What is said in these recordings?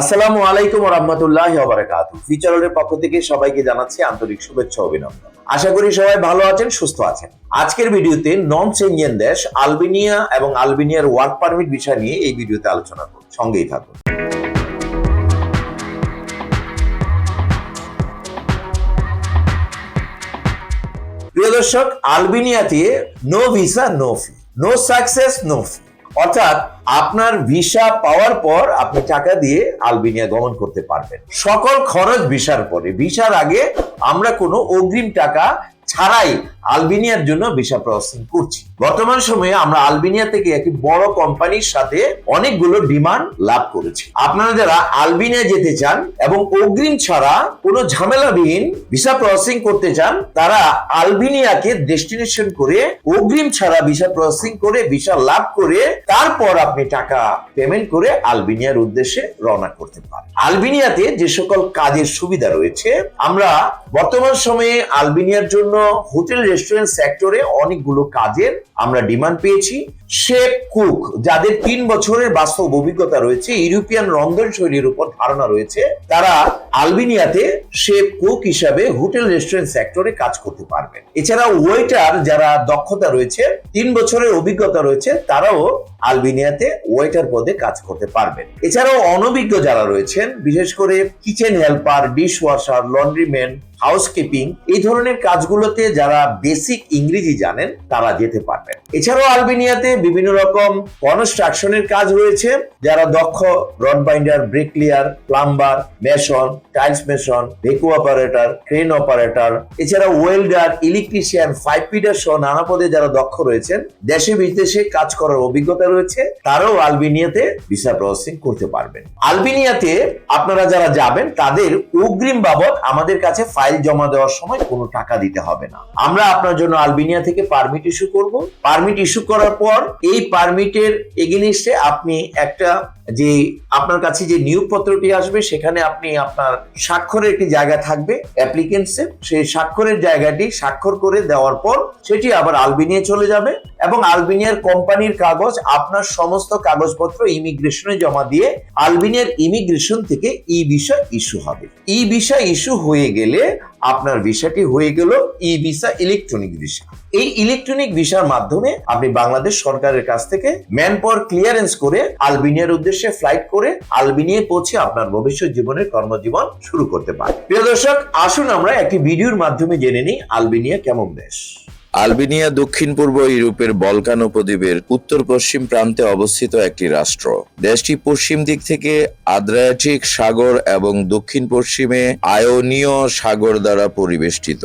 আসসালামু আলাইকুম রহমতুল্লাহ বারাকাতু ফিচারের পক্ষ থেকে সবাইকে জানাচ্ছি আন্তরিক শুভেচ্ছা অভিনন্দন। আশা করি সবাই ভালো আছেন, সুস্থ আছেন। আজকের ভিডিওতে নন সেঞ্জিয়ান দেশ, আলবেনিয়া এবং আলবেনিয়ার ওয়ার্ক পারমিট বিষয় নিয়ে এই ভিডিওতে আলোচনা করব। সঙ্গেই থাকুন। প্রিয় দর্শক, আলবেনিয়াতে no visa no fee no success no fee অর্থাৎ আপনার ভিসা পাওয়ার পর আপনি টাকা দিয়ে আলবেনিয়া গমন করতে পারবেন। সকল খরচ ভিসার পরে ভিসার আগে আমরা কোনো অগ্রিম টাকা ছাড়াই আলবেনিয়ার জন্য ভিসা প্রসেসিং করছি। বর্তমান সময়ে আমরা আলবেনিয়া থেকে একটি বড় কোম্পানির সাথে অনেকগুলো ডিমান্ড লাভ করেছি। আপনারা যারা আলবেনিয়া যেতে চান এবং অগ্রিম ছাড়া কোনো ঝামেলাবিহীন ভিসা প্রসেসিং করতে চান, তারা আলবেনিয়াকে ডেস্টিনেশন করে অগ্রিম ছাড়া ভিসা প্রসেসিং করে ভিসা লাভ করে তারপর আপনি টাকা পেমেন্ট করে আলবেনিয়ার উদ্দেশ্যে রওনা করতে পারেন। আলবেনিয়াতে যে সকল কাজের সুবিধা রয়েছে, আমরা বর্তমান সময়ে আলবেনিয়ার জন্য হোটেল রেস্টুরেন্ট সেক্টরে অনেকগুলো কাজের আমরা ডিমান্ড পেয়েছি। শেফ কুক, যাদের তিন বছরের বাস্তব অভিজ্ঞতা রয়েছে, ইউরোপিয়ান রন্ধন শৈলীর উপর ধারণা রয়েছে, তারা আলবেনিয়াতে শেফ কুক হিসাবে হোটেল রেস্টুরেন্ট সেক্টরে কাজ করতে পারবেন। এছাড়া ওয়েটার যারা দক্ষতা রয়েছে, তিন বছরের অভিজ্ঞতা রয়েছে, তারাও আলবেনিয়াতে ওয়েটার পদে কাজ করতে পারবেন। এছাড়াও অনভিজ্ঞ যারা রয়েছেন, বিশেষ করে kitchen helper dish washer laundryman housekeeping এই ধরনের কাজগুলোতে যারা বেসিক ইংরেজি জানেন, তারা যেতে পারবেন। এছাড়াও আলবেনিয়াতে বিভিন্ন রকম কনস্ট্রাকশনের কাজ রয়েছে, যারা দক্ষ rod binder plumber mason tiles mason ভেকু operator crane operator এছাড়া ওয়েল্ডার ইলেকট্রিশিয়ান ফাইভ পিটার সহ নানা পদে যারা দক্ষ রয়েছেন, দেশে বিদেশে কাজ করার অভিজ্ঞতা রয়েছে, তারাও আলবেনিয়াতে ভিসা প্রসেসিং করতে পারবেন। আলবেনিয়াতে আপনারা যারা যাবেন, তাদের অগ্রিম বাবদ আমাদের কাছে ফাইল জমা দেওয়ার সময় কোনো টাকা দিতে হবে না। আমরা আপনার জন্য আলবেনিয়া থেকে পারমিট ইস্যু করব। পারমিট ইস্যু করার পর এই পারমিটের এগেনিস্টে আপনি একটা যে আপনার কাছে যে নিয়োগপত্রটি আসবে, সেখানে আপনি আপনার স্বাক্ষরের একটি জায়গা থাকবে অ্যাপ্লিকেন্টসে সেই স্বাক্ষরের জায়গাটি স্বাক্ষর করে দেওয়ার পর সেটি আবার আলবেনিয়া চলে যাবে এবং আলবেনিয়ার কোম্পানির কাগজ, আপনার সমস্ত কাগজপত্র ইমিগ্রেশনে জমা দিয়ে আলবেনিয়ার ইমিগ্রেশন থেকে ই ভিসা ইস্যু হবে। ই ভিসা ইস্যু হয়ে গেলে আপনার ভিসাটি হয়ে গেল ই ভিসা ইলেকট্রনিক ভিসা। এই ইলেকট্রনিক ভিসার মাধ্যমে আপনি বাংলাদেশ সরকারের কাছ থেকে ম্যান পাওয়ার ক্লিয়ারেন্স করে আলবিনিয়ার উদ্দেশ্যে ফ্লাইট করে আলবিনিয়ায় পৌঁছে আপনার ভবিষ্যৎ জীবনের কর্মজীবন শুরু করতে পারেন। প্রিয় দর্শক, আসুন আমরা একটি ভিডিওর মাধ্যমে জেনে নিই আলবিনিয়া কেমন দেশ। আলবেনিয়া, দক্ষিণ পূর্ব ইউরোপের বলকান উপদ্বীপের উত্তর পশ্চিম প্রান্তে অবস্থিত একটি রাষ্ট্র। দেশটি পশ্চিম দিক থেকে আদ্রায়াটিক সাগর এবং দক্ষিণ পশ্চিমে আয়োনীয় সাগর দ্বারা পরিবেষ্টিত।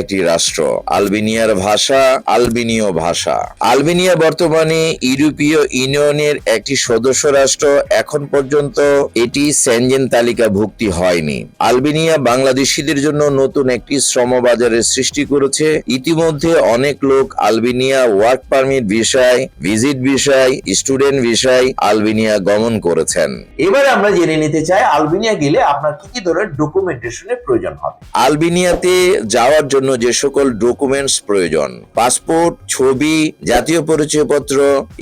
একটি রাষ্ট্র আলবেনিয়ার ভাষা আলবেনীয় ভাষা। আলবেনিয়া বর্তমানে ইউরোপীয় ইউনিয়নের একটি সদস্য রাষ্ট্র। এখন পর্যন্ত এটি সেনজেন তালিকা ভুক্তি হয়নি। আলবেনিয়া বাংলাদেশিদের জন্য নতুন একটি শ্রম বাজারের সৃষ্টি করেছে। ইতিমধ্যে অনেক লোক আলবেনিয়া ওয়ার্ক পারমিট বিষয় ভিজিট বিষয় স্টুডেন্ট বিষয় আলবেনিয়া গমন করেছেন। এবারে আমরা জেনে নিতে চাই আলবেনিয়া গেলে আপনার কি কি ধরনের ডকুমেন্টেশনের প্রয়োজন হবে? আলবেনিয়াতে যাওয়ার জন্য যে সকল ডকুমেন্টস প্রয়োজন। পাসপোর্ট ছবি জাতীয় পরিচয়পত্র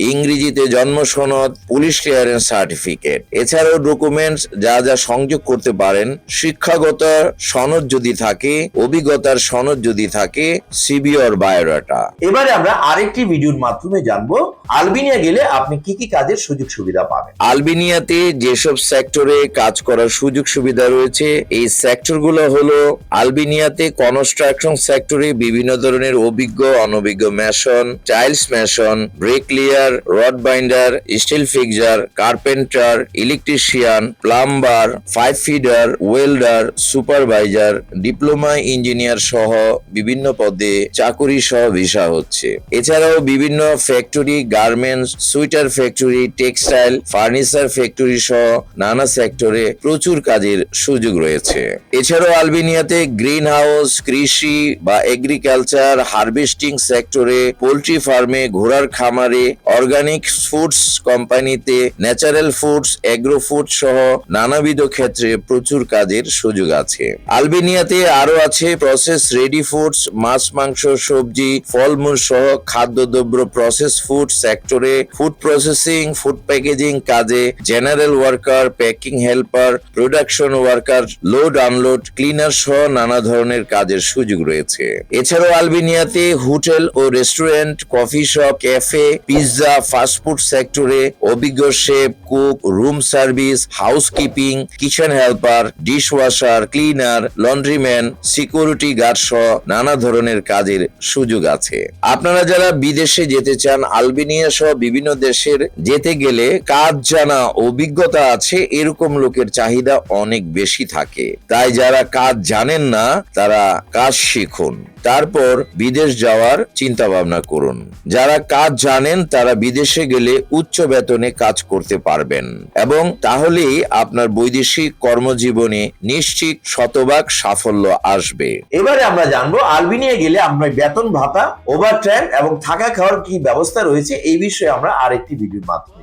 ইংরেজিতে জন্ম সনদ পুলিশ ক্লিয়ারেন্স সার্টিফিকেট এছাড়াও ডকুমেন্টস যা যা সংযোগ করতে পারেন শিক্ষাগত সনদ যদি থাকে অভিজ্ঞতার সনদ যদি থাকে সিবি অর বায়োডাটা এবারে আমরা আরেকটি ভিডিওর মাধ্যমে জানব আলবেনিয়া গেলে আপনি কি কি কাজের সুযোগ সুবিধা পাবেন? আলবেনিয়াতে যেসব সেক্টরে কাজ করার সুযোগ সুবিধা রয়েছে এই সেক্টরগুলো হলো আলবেনিয়াতে কনস্ট্রাকশন সেক্টরে বিভিন্ন ধরনের অভিজ্ঞ, অনভিজ্ঞ mason tiles mason brick bricklayer rod binder steel fixer carpenter electrician plumber pipe fitter welder supervisor diploma engineer সহ বিভিন্ন পদে চাকুরি সহ ভিসা হচ্ছে। এছাড়াও বিভিন্ন factory garments sweater factory textile furniture factory সহ নানা সেক্টরে প্রচুর কাজের সুযোগ রয়েছে। এছাড়াও আলবেনিয়াতে গ্রিন হাউস কৃষি বা এগ্রিকালচার হার্ভেস্টিং সেক্টরে পোল্ট্রি ফার্মে ঘোড়ার খামারে অর্গানিক ফুডস কোম্পানিতে ন্যাচারাল ফুডস এগ্রো ফুড সহ নানাবিধ ক্ষেত্রে প্রচুর কাজের সুযোগ আছে। আলবেনিয়াতে আরও আছে প্রসেস রেডি ফুডস মাছ, মাংস, সবজি, ফলমূল সহ খাদ্যদ্রব্য প্রসেস ফুড সেক্টরে ফুড প্রসেসিং ফুড প্যাকেজিং কাজে general worker packing helper production worker load unload cleaner সহ নানা ধরনের কাজের সুযোগ রয়েছে। এছাড়াও আলবেনিয়াতে হোটেল ও restaurant, coffee shop, cafe, pizza fast food সেক্টরে অভিজ্ঞ chef, cook, room service, housekeeping, kitchen helper dish washer cleaner, laundryman, security guard সহ নানা ধরনের কাজের সুযোগ আছে। আপনারা যারা বিদেশে যেতে চান, আলবেনিয়া সহ বিভিন্ন দেশের যেতে গেলে কাজ জানা, অভিজ্ঞতা আছে, এরকম লোকের চাহিদা অনেক বেশি থাকে। তাই যারা কাজ জানেন না, তারা কাজ শিখুন। তারপর বিদেশ যাওয়ার চিন্তা ভাবনা করুন। যারা কাজ জানেন, তারা বিদেশে গেলে উচ্চ বেতনে কাজ করতে পারবেন। এবং তাহলেই আপনার বৈদেশিক কর্মজীবনে নিশ্চিত শতভাগ সাফল্য আসবে। এবারে আমরা জানব, আলবেনিয়া গেলে আমরা বেতন ভাতা ওভার এবং থাকা খাওয়ার কি ব্যবস্থা রয়েছে, এই বিষয়ে আমরা আরেকটি ভিডিওর মাধ্যমে।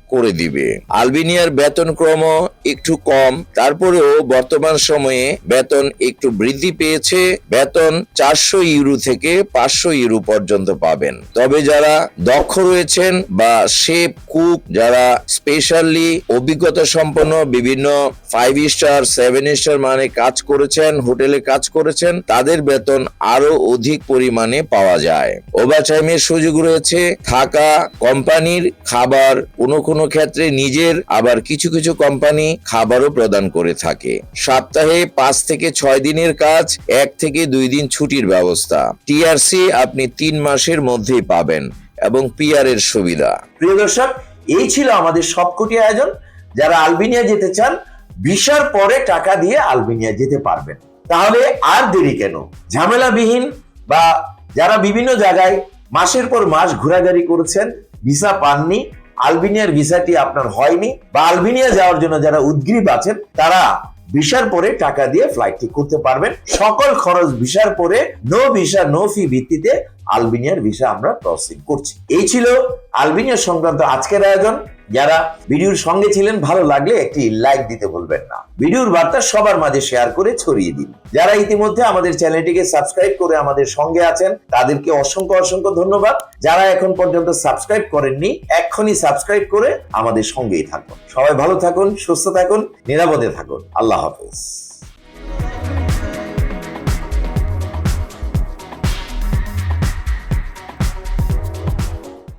করে দিবে। আলবেনিয়ার বেতন ক্রম একটু কম, তারপরেও বর্তমান সময়ে বেতন একটু বৃদ্ধি পেয়েছে। বেতন চারশো ইউরো থেকে পাঁচশো ইউরো পর্যন্ত পাবেন। তবে যারা দক্ষ রয়েছেন বা শেফ কুক, যারা স্পেশালি অভিজ্ঞতা সম্পন্ন বিভিন্ন ফাইভ স্টার সেভেন স্টার মানে কাজ করেছেন, হোটেলে কাজ করেছেন, তাদের বেতন আরও অধিক পরিমাণে পাওয়া যায়। ওভারটাইমের সুযোগ রয়েছে, থাকা কোম্পানির খাবার কোনো কোনো ক্ষেত্রে নিজের আবার কিছু কিছু কোম্পানি খাবারও প্রদান করে থাকে। সপ্তাহে পাঁচ থেকে ছয় দিনের কাজ, এক থেকে দুই দিন ছুটির ব্যবস্থা। টিআরসি আপনি তিন মাসের মধ্যেই পাবেন এবং পিআর এর সুবিধা। প্রিয় দর্শক, এই ছিল আমাদের সবকটি আয়োজন। যারা আলবেনিয়া যেতে চান ভিসার পরে টাকা দিয়ে আলবেনিয়া যেতে পারবেন। তাহলে আর দেরি কেন? ঝামেলাবিহীন বা যারা বিভিন্ন জায়গায় মাসের পর মাস ঘোরাঘুরি করেছেন, ভিসা পাননি, আলবেনিয়ার ভিসাটি আপনার হয়নি বা আলবেনিয়া যাওয়ার জন্য যারা উদ্গ্রীব আছেন, তারা ভিসার পরে টাকা দিয়ে ফ্লাইটটি করতে পারবেন। সকল খরচ ভিসার পরে নো ভিসা নো ফি ভিত্তিতে আলবেনিয়ার ভিসা আমরা প্রসেসিং করছি। এই ছিল আলবেনিয়া সংক্রান্ত আজকের আয়োজন। যারা ভিডিওর সঙ্গে ছিলেন, ভালো লাগলে একটি লাইক দিতে ভুলবেন না। ভিডিওর বার্তা সবার মাঝে শেয়ার করে ছড়িয়ে দিন। যারা ইতিমধ্যে আমাদের চ্যানেলটিকে সাবস্ক্রাইব করে আমাদের সঙ্গে আছেন, তাদেরকে অসংখ্য অসংখ্য ধন্যবাদ। যারা এখন পর্যন্ত সাবস্ক্রাইব করেননি, এক্ষুনি সাবস্ক্রাইব করে আমাদের সঙ্গেই থাকুন। সবাই ভালো থাকুন, সুস্থ থাকুন, নিরাপদে থাকুন। আল্লাহ হাফেজ।